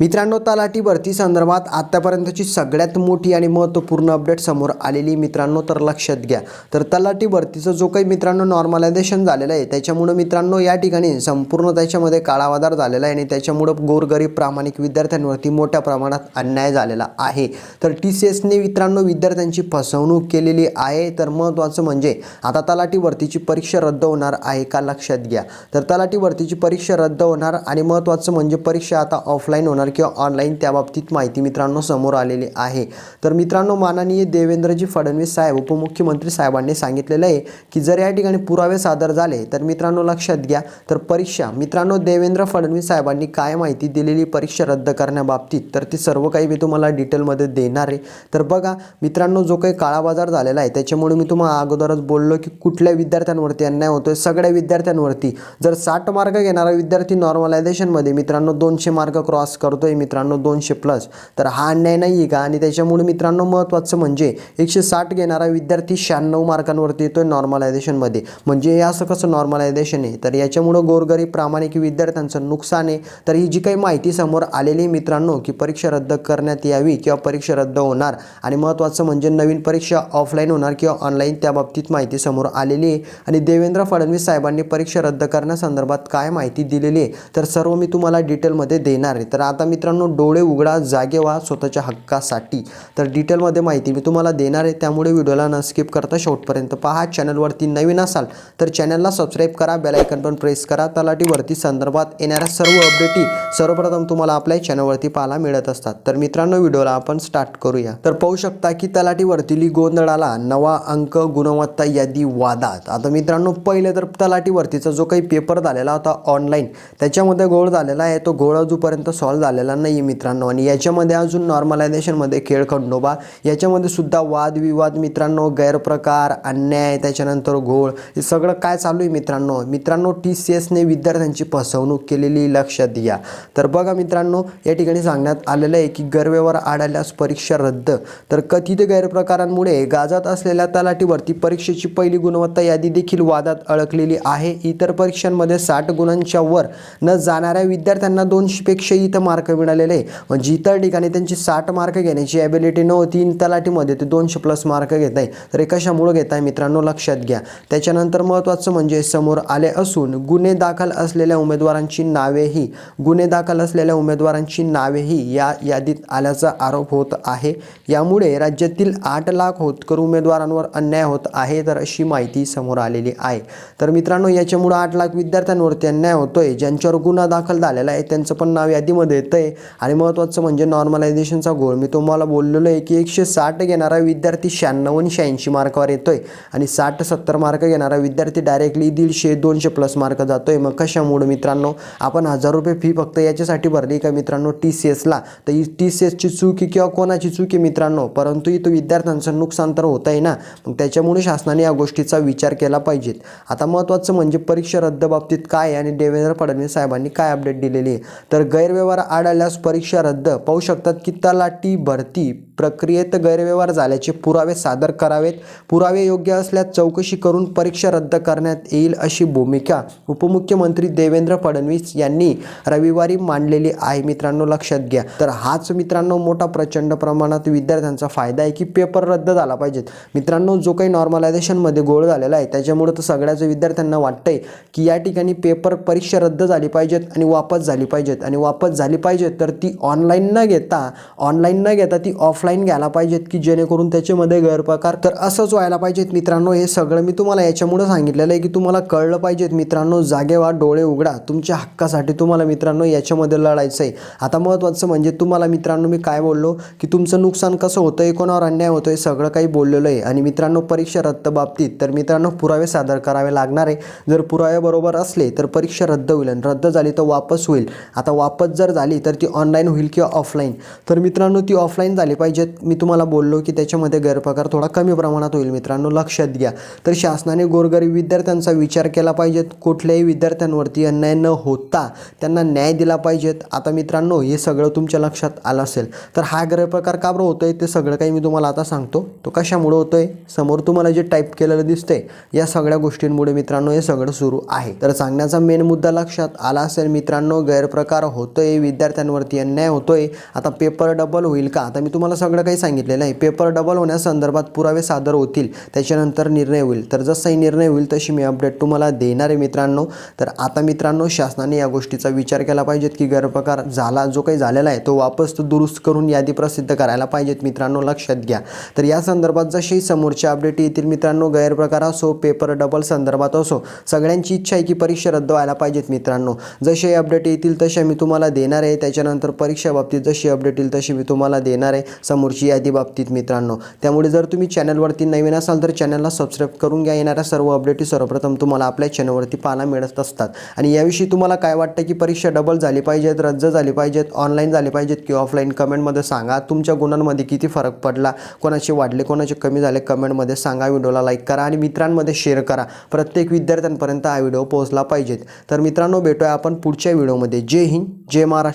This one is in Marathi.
मित्रांनो तलाठी भरती संदर्भात आत्तापर्यंतची सगळ्यात मोठी आणि महत्त्वपूर्ण अपडेट समोर आलेली मित्रांनो तर लक्षात घ्या. तर तलाठी भरतीचं जो काही मित्रांनो नॉर्मलायझेशन झालेलं आहे त्याच्यामुळं मित्रांनो या ठिकाणी संपूर्ण त्याच्यामध्ये काळावादार झालेला आहे आणि त्याच्यामुळं गोरगरीब प्रामाणिक विद्यार्थ्यांवरती मोठ्या प्रमाणात अन्याय झालेला आहे. तर टी सी एसने मित्रांनो विद्यार्थ्यांची फसवणूक केलेली आहे. तर महत्त्वाचं म्हणजे आता तलाठी भरतीची परीक्षा रद्द होणार आहे का लक्षात घ्या. तर तलाठी भरतीची परीक्षा रद्द होणार आणि महत्त्वाचं म्हणजे परीक्षा आता ऑफलाईन होणार किंवा ऑनलाईन त्याबाबतीत माहिती मित्रांनो समोर आलेली आहे. तर मित्रांनो माननीय देवेंद्रजी फडणवीस साहेब उपमुख्यमंत्री साहेबांनी सांगितलेलं आहे की जर या ठिकाणी पुरावे सादर झाले तर मित्रांनो लक्षात घ्या तर परीक्षा. मित्रांनो देवेंद्र फडणवीस साहेबांनी काय माहिती दिलेली परीक्षा रद्द करण्याबाबतीत? तर ती सर्व काही मी तुम्हाला डिटेलमध्ये देणार आहे. तर बघा मित्रांनो जो काही काळाबाजार झालेला आहे त्याच्यामुळे मी तुम्हाला अगोदरच बोललो की कुठल्या विद्यार्थ्यांवरती अन्याय होतोय? सगळ्या विद्यार्थ्यांवरती. जर साठ मार्क घेणारा विद्यार्थी नॉर्मलायझेशनमध्ये मित्रांनो दोनशे मार्क क्रॉस करतोय मित्रांनो दोनशे प्लस तर हा अन्याय नाही आहे का? आणि त्याच्यामुळे मित्रांनो महत्त्वाचं म्हणजे एकशे साठ घेणारा विद्यार्थी शहाण्णव मार्कांवरती येतोय नॉर्मलायझेशनमध्ये म्हणजे हे असं कसं नॉर्मलायझेशन आहे? तर याच्यामुळं गोरगरीब प्रामाणिक विद्यार्थ्यांचं नुकसान आहे. तर ही जी काही माहिती समोर आलेली आहे मित्रांनो की परीक्षा रद्द करण्यात यावी किंवा परीक्षा रद्द होणार. आणि महत्त्वाचं म्हणजे नवीन परीक्षा ऑफलाईन होणार किंवा ऑनलाईन त्या बाबतीत माहिती समोर आलेली आहे. आणि देवेंद्र फडणवीस साहेबांनी परीक्षा रद्द करण्यासंदर्भात काय माहिती दिलेली आहे? तर सर्व मी तुम्हाला डिटेलमध्ये देणार आहे. तर आता मित्रांनो डोळे उघडा जागे व्हा स्वतःच्या हक्कासाठी. तर डिटेलमध्ये माहिती मी तुम्हाला देणार आहे. त्यामुळे व्हिडिओला न स्किप करता शेवटपर्यंत पहा. चॅनलवरती नवीन असाल तर चॅनलला सबस्क्राईब करा. बेलायकन पण प्रेस करा. तलाटीवरती संदर्भात येणाऱ्या सर्व अपडेटी सर्वप्रथम तुम्हाला आपल्या चॅनलवरती पाहायला मिळत असतात. तर मित्रांनो व्हिडिओला आपण स्टार्ट करूया. तर पाहू शकता की तलाटीवरती गोंधळाला नवा अंक गुणवत्ता यादी वादात. आता मित्रांनो पहिले तर तलाटीवरतीचा जो काही पेपर झालेला होता ऑनलाईन त्याच्यामध्ये गोळ झालेला आहे. तो घोळ जोपर्यंत सॉल्व्ह आलेला नाही आहे मित्रांनो. आणि याच्यामध्ये अजून नॉर्मलायझेशनमध्ये खेळ खंडोबा याच्यामध्ये सुद्धा वादविवाद मित्रांनो गैरप्रकार अन्याय त्याच्यानंतर घोळ हे सगळं काय चालू आहे मित्रांनो? मित्रांनो टी सी एसने विद्यार्थ्यांची फसवणूक केलेली लक्षात घ्या तर बघा मित्रांनो या ठिकाणी सांगण्यात आलेलं आहे की गरवेवर आढळल्यास परीक्षा रद्द. तर कथित गैरप्रकारांमुळे गाजात असलेल्या तलाठीवरती परीक्षेची पहिली गुणवत्ता यादी देखील वादात अडकलेली आहे. इतर परीक्षांमध्ये साठ गुणांच्या वर न जाणाऱ्या विद्यार्थ्यांना दोनशेपेक्षा इथं मार्क मिळालेले आहे. म्हणजे इतर ठिकाणी त्यांची साठ मार्क घेण्याची ॲबिलिटी नव्हती इन तलाठीमध्ये ते दोनशे प्लस मार्क घेत आहे तर हे कशामुळं घेत आहे मित्रांनो? लक्षात घ्या. त्याच्यानंतर महत्त्वाचं म्हणजे समोर आले असून गुन्हे दाखल असलेल्या उमेदवारांची नावेही. गुन्हे दाखल असलेल्या उमेदवारांची नावेही या यादीत आल्याचा आरोप होत आहे. यामुळे राज्यातील आठ लाख होतकर उमेदवारांवर अन्याय होत आहे तर अशी माहिती समोर आलेली आहे. तर मित्रांनो याच्यामुळं आठ लाख विद्यार्थ्यांवरती अन्याय होतोय. ज्यांच्यावर गुन्हा दाखल झालेला आहे त्यांचं पण नाव यादीमध्ये येतं आहे आणि महत्त्वाचं म्हणजे नॉर्मलायझेशनचा गोल. मी तुम्हाला बोललेलो आहे की एकशे साठ घेणारा विद्यार्थी शहाण्णव आणि शहाऐंशी मार्कावर आहे आणि साठ सत्तर मार्क घेणारा विद्यार्थी डायरेक्टली दीडशे दोनशे प्लस मार्क जातो आहे मग कशामुळे मित्रांनो? आपण हजार रुपये फी फक्त याच्यासाठी भरली का मित्रांनो? टी सी एसला तर ही टी सी एसची चूक किंवा कोणाची चूक आहे मित्रांनो? परंतु इथं विद्यार्थ्यांचं नुकसान तर होत आहे ना. मग त्याच्यामुळे शासनाने या गोष्टीचा विचार केला पाहिजेत आता महत्त्वाचं म्हणजे परीक्षा रद्द बाबतीत काय आहे? आणि देवेंद्र फडणवीस साहेबांनी काय अपडेट दिलेली आहे? तर गैरव्यवहार आढळल्यास परीक्षा रद्द. पाहू शकतात की तलाठी भरती प्रक्रियेत गैरव्यवहार झाल्याचे पुरावे सादर करावेत. पुरावे योग्य असल्यास चौकशी करून परीक्षा रद्द करण्यात येईल अशी भूमिका उपमुख्यमंत्री देवेंद्र फडणवीस यांनी रविवारी मांडलेली आहे. मित्रांनो लक्षात घ्या. तर हाच मित्रांनो मोठा प्रचंड प्रमाणात विद्यार्थ्यांचा फायदा आहे की पेपर रद्द झाला पाहिजेत मित्रांनो जो काही नॉर्मलायझेशनमध्ये गोळ झालेला आहे त्याच्यामुळे तर सगळ्याच विद्यार्थ्यांना वाटतंय की या ठिकाणी पेपर परीक्षा रद्द झाली पाहिजेत आणि वापस झाली पाहिजेत. आणि वापस झाली पाहिजेत तर ती ऑनलाईन न घेता ऑनलाईन न घेता ती ऑफ ऑफलाईन घ्यायला पाहिजेत की जेणेकरून त्याच्यामध्ये गैरप्रकार. तर असंच व्हायला पाहिजेत मित्रांनो हे सगळं मी तुम्हाला याच्यामुळे सांगितलेलं आहे की तुम्हाला कळलं पाहिजेत मित्रांनो जागेवा डोळे उघडा. तुमच्या हक्कासाठी तुम्हाला मित्रांनो याच्यामध्ये लढायचं आहे आता महत्त्वाचं म्हणजे तुम्हाला मित्रांनो मी काय बोललो की तुमचं नुकसान कसं होतं कोणावर अन्याय होतो आहे सगळं काही बोललेलं आहे. आणि मित्रांनो परीक्षा रद्द बाबतीत तर मित्रांनो पुरावे सादर करावे लागणार आहे. जर पुरावे बरोबर असले तर परीक्षा रद्द होईल आणि रद्द झाली तर वापस होईल. आता वापस जर झाली तर ती ऑनलाईन होईल किंवा ऑफलाईन तर मित्रांनो ती ऑफलाईन झाली पाहिजे. जे मी तुम्हाला बोललो की त्याच्यामध्ये गैरप्रकार थोडा कमी प्रमाणात होईल मित्रांनो लक्षात घ्या. तर शासनाने गोरगरीब विद्यार्थ्यांचा विचार केला पाहिजेत. कुठल्याही विद्यार्थ्यांवरती अन्याय न होता त्यांना न्याय दिला पाहिजेत. आता मित्रांनो हे सगळं तुमच्या लक्षात आलं असेल तर हा गैरप्रकार का बरं होतोय? ते सगळं काही मी तुम्हाला आता सांगतो. तो कशामुळे आहे समोर तुम्हाला जे टाईप केलेलं दिसतंय या सगळ्या गोष्टींमुळे मित्रांनो हे सगळं सुरू आहे. तर सांगण्याचा मेन मुद्दा लक्षात आला असेल मित्रांनो गैरप्रकार होतोय विद्यार्थ्यांवरती अन्याय होतोय. आता पेपर डबल होईल का? आता मी तुम्हाला सगळं काही सांगितलेलं आहे. पेपर डबल होण्यासंदर्भात पुरावे सादर होतील. त्याच्यानंतर निर्णय होईल. तर जसाही निर्णय होईल तशी मी अपडेट तुम्हाला देणार आहे मित्रांनो. तर आता मित्रांनो शासनाने या गोष्टीचा विचार केला पाहिजेत की गैरप्रकार झाला जो काही झालेला आहे तो वापस तो दुरुस्त करून यादी प्रसिद्ध करायला पाहिजेत मित्रांनो लक्षात घ्या. तर या संदर्भात जशी समोरच्या अपडेट येतील मित्रांनो गैरप्रकार असो पेपर डबल संदर्भात असो सगळ्यांची इच्छा आहे की परीक्षा रद्द व्हायला पाहिजेत मित्रांनो. जसे अपडेट येतील तशी मी तुम्हाला देणार आहे. त्याच्यानंतर परीक्षा बाबतीत जशी अपडेट येईल तशी मी तुम्हाला देणार आहे. समोरची यादी बाबतीत मित्रांनो. त्यामुळे जर तुम्ही चॅनलवरती नवीन असाल तर चॅनलला सबस्क्राईब करून घ्या. येणाऱ्या सर्व अपडेटी सर्वप्रथम तुम्हाला आपल्या चॅनलवरती पाहायला मिळत असतात. आणि याविषयी तुम्हाला काय वाटतं की परीक्षा डबल झाली पाहिजेत रद्द झाली पाहिजेत ऑनलाईन झाली पाहिजेत की ऑफलाईन कमेंटमध्ये सांगा. तुमच्या गुणांमध्ये किती फरक पडला? कोणाचे वाढले कोणाचे कमी झाले? कमेंटमध्ये सांगा. व्हिडिओला लाईक करा आणि मित्रांमध्ये शेअर करा. प्रत्येक विद्यार्थ्यांपर्यंत हा व्हिडिओ पोहोचला पाहिजेत. तर मित्रांनो भेटूया आपण पुढच्या व्हिडिओमध्ये जय हिंद जय महाराष्ट्र.